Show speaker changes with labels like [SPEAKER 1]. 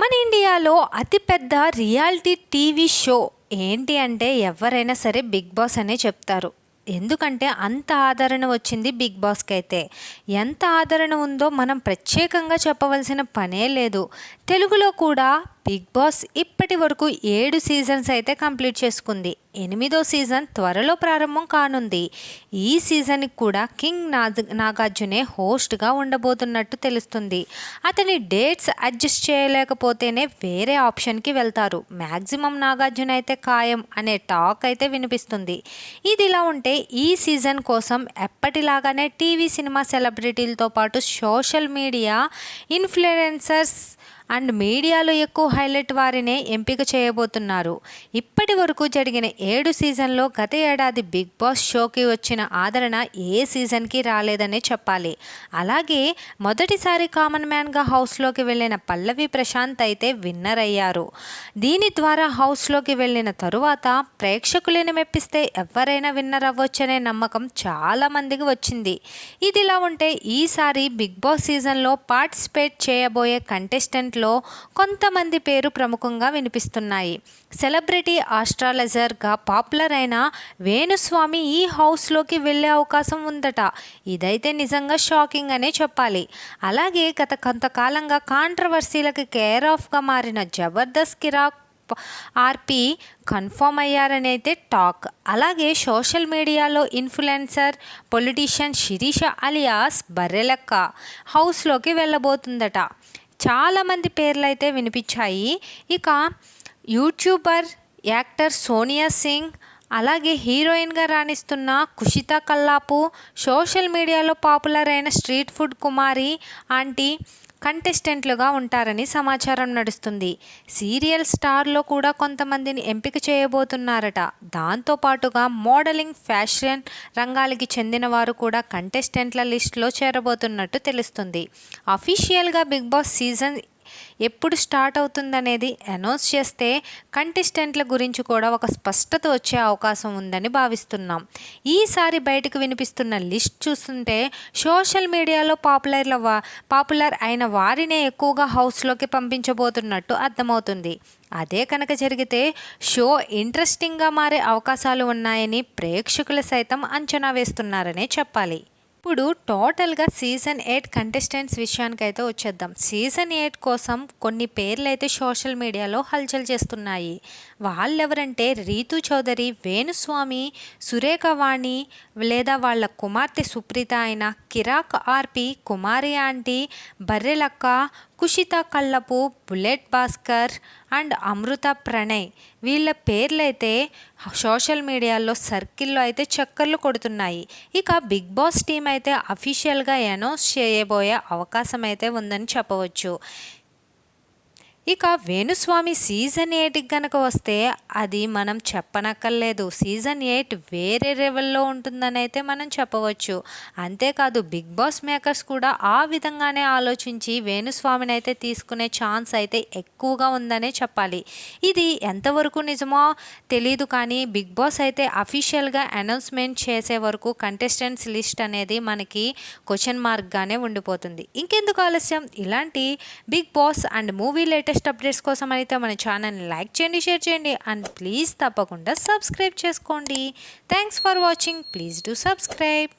[SPEAKER 1] మన ఇండియాలో అతిపెద్ద రియాలిటీ టీవీ షో ఏంటి అంటే ఎవరైనా సరే బిగ్ బాస్ అనే చెప్తారు. ఎందుకంటే అంత ఆదరణ వచ్చింది బిగ్ బాస్కి అయితే ఎంత ఆదరణ ఉందో మనం ప్రత్యేకంగా చెప్పవలసిన పనే లేదు. తెలుగులో కూడా బిగ్ బాస్ ఇప్పటి వరకు ఏడు సీజన్స్ అయితే కంప్లీట్ చేసుకుంది. ఎనిమిదో సీజన్ త్వరలో ప్రారంభం కానుంది. ఈ సీజన్కి కూడా కింగ్ నాగ్ నాగార్జునే హోస్ట్గా ఉండబోతున్నట్టు తెలుస్తుంది. అతని డేట్స్ అడ్జస్ట్ చేయలేకపోతేనే వేరే ఆప్షన్కి వెళ్తారు. మ్యాక్సిమం నాగార్జున అయితే ఖాయం అనే టాక్ అయితే వినిపిస్తుంది. ఇది ఇలా ఉంటే ఈ సీజన్ కోసం ఎప్పటిలాగానే టీవీ సినిమా సెలబ్రిటీలతో పాటు సోషల్ మీడియా ఇన్ఫ్లుయెన్సర్స్ అండ్ మీడియాలో ఎక్కువ హైలైట్ వారినే ఎంపిక చేయబోతున్నారు. ఇప్పటి వరకు జరిగిన ఏడు సీజన్లో గత ఏడాది బిగ్ బాస్ షోకి వచ్చిన ఆదరణ ఏ సీజన్కి రాలేదనే చెప్పాలి. అలాగే మొదటిసారి కామన్ మ్యాన్గా హౌస్లోకి వెళ్ళిన పల్లవి ప్రశాంత్ అయితే విన్నర్ అయ్యారు. దీని ద్వారా హౌస్లోకి వెళ్ళిన తరువాత ప్రేక్షకులను మెప్పిస్తే ఎవరైనా విన్నర్ అవ్వచ్చనే నమ్మకం చాలా మందికి వచ్చింది. ఇదిలా ఉంటే ఈసారి బిగ్ బాస్ సీజన్లో పార్టిసిపేట్ చేయబోయే కంటెస్టెంట్ కంటెస్టెంట్లో కొంతమంది పేరు ప్రముఖంగా వినిపిస్తున్నాయి. సెలబ్రిటీ ఆస్ట్రాలజర్గా పాపులర్ అయిన వేణుస్వామి ఈ హౌస్లోకి వెళ్ళే అవకాశం ఉందట. ఇదైతే నిజంగా షాకింగ్ అనే చెప్పాలి. అలాగే గత కొంతకాలంగా కాంట్రవర్సీలకు కేర్ ఆఫ్గా మారిన జబర్దస్త్ కిరాక్ ఆర్పి కన్ఫర్మ్ అయ్యారని అయితే టాక్. అలాగే సోషల్ మీడియాలో influencer politician Sirisha alias Barrelakka హౌస్లోకి వెళ్ళబోతుందట. చాలామంది పేర్లు అయితే వినిపించాయి. ఇక యూట్యూబర్ యాక్టర్ సోనియా సింగ్ అలాగే హీరోయిన్గా రాణిస్తున్న కుషిత కల్లాపు సోషల్ మీడియాలో పాపులర్ అయిన స్ట్రీట్ ఫుడ్ కుమారి ఆంటీ కంటెస్టెంట్లుగా ఉంటారని సమాచారం నడుస్తుంది. సీరియల్ స్టార్లో కూడా కొంతమందిని ఎంపిక చేయబోతున్నారట. దాంతోపాటుగా మోడలింగ్ ఫ్యాషన్ రంగాలకి చెందిన వారు కూడా కంటెస్టెంట్ల లిస్టులో చేరబోతున్నట్టు తెలుస్తుంది. అఫీషియల్గా బిగ్ బాస్ సీజన్ ఎప్పుడు స్టార్ట్ అవుతుందనేది అనౌన్స్ చేస్తే కంటెస్టెంట్ల గురించి కూడా ఒక స్పష్టత వచ్చే అవకాశం ఉందని భావిస్తున్నాం. ఈసారి బయటకు వినిపిస్తున్న లిస్ట్ చూస్తుంటే సోషల్ మీడియాలో పాపులర్ పాపులర్ అయిన వారినే ఎక్కువగా హౌస్లోకి పంపించబోతున్నట్టు అర్థమవుతుంది. అదే కనుక జరిగితే షో ఇంట్రెస్టింగ్గా మారే అవకాశాలు ఉన్నాయని ప్రేక్షకులు సైతం అంచనా వేస్తున్నారనే చెప్పాలి. ఇప్పుడు టోటల్గా సీజన్ ఎయిట్ కంటెస్టెంట్స్ విషయానికైతే వచ్చేద్దాం. సీజన్ ఎయిట్ కోసం కొన్ని పేర్లు అయితే సోషల్ మీడియాలో హల్చల్ చేస్తున్నాయి. వాళ్ళెవరంటే రీతు చౌదరి వేణుస్వామి సురేఖ వాణి లేదా వాళ్ళ కుమార్తె సుప్రీత అయిన Kiraak RP Kumari aunty Barrelakka Kushitha Kallapu bullet Bhaskar and Amrutha Pranay. వీళ్ళ పేర్లైతే సోషల్ మీడియాలో సర్కిల్లో అయితే చక్కర్లు కొడుతున్నాయి. ఇక బిగ్ బాస్ టీం అయితే అఫీషియల్గా అనౌన్స్ చేయబోయే అవకాశం అయితే ఉందని చెప్పవచ్చు. ఇక వేణుస్వామి సీజన్ ఎయిట్కి కనుక వస్తే అది మనం చెప్పనక్కర్లేదు. సీజన్ ఎయిట్ వేరే లెవెల్లో ఉంటుందని అయితే మనం చెప్పవచ్చు. అంతేకాదు బిగ్ బాస్ మేకర్స్ కూడా ఆ విధంగానే ఆలోచించి వేణుస్వామిని అయితే తీసుకునే ఛాన్స్ అయితే ఎక్కువగా ఉందనే చెప్పాలి. ఇది ఎంతవరకు నిజమో తెలియదు కానీ బిగ్ బాస్ అయితే అఫీషియల్గా అనౌన్స్మెంట్ చేసే వరకు కంటెస్టెంట్స్ లిస్ట్ అనేది మనకి క్వశ్చన్ మార్క్గానే ఉండిపోతుంది. ఇంకెందుకు ఆలస్యం? ఇలాంటి Bigg Boss and movie latest updates కోసం అయితే మన ఛానల్ని లైక్ చేయండి షేర్ చేయండి అండ్ ప్లీజ్ తప్పకుండా సబ్స్క్రైబ్ చేసుకోండి. Thanks for watching. Please do subscribe.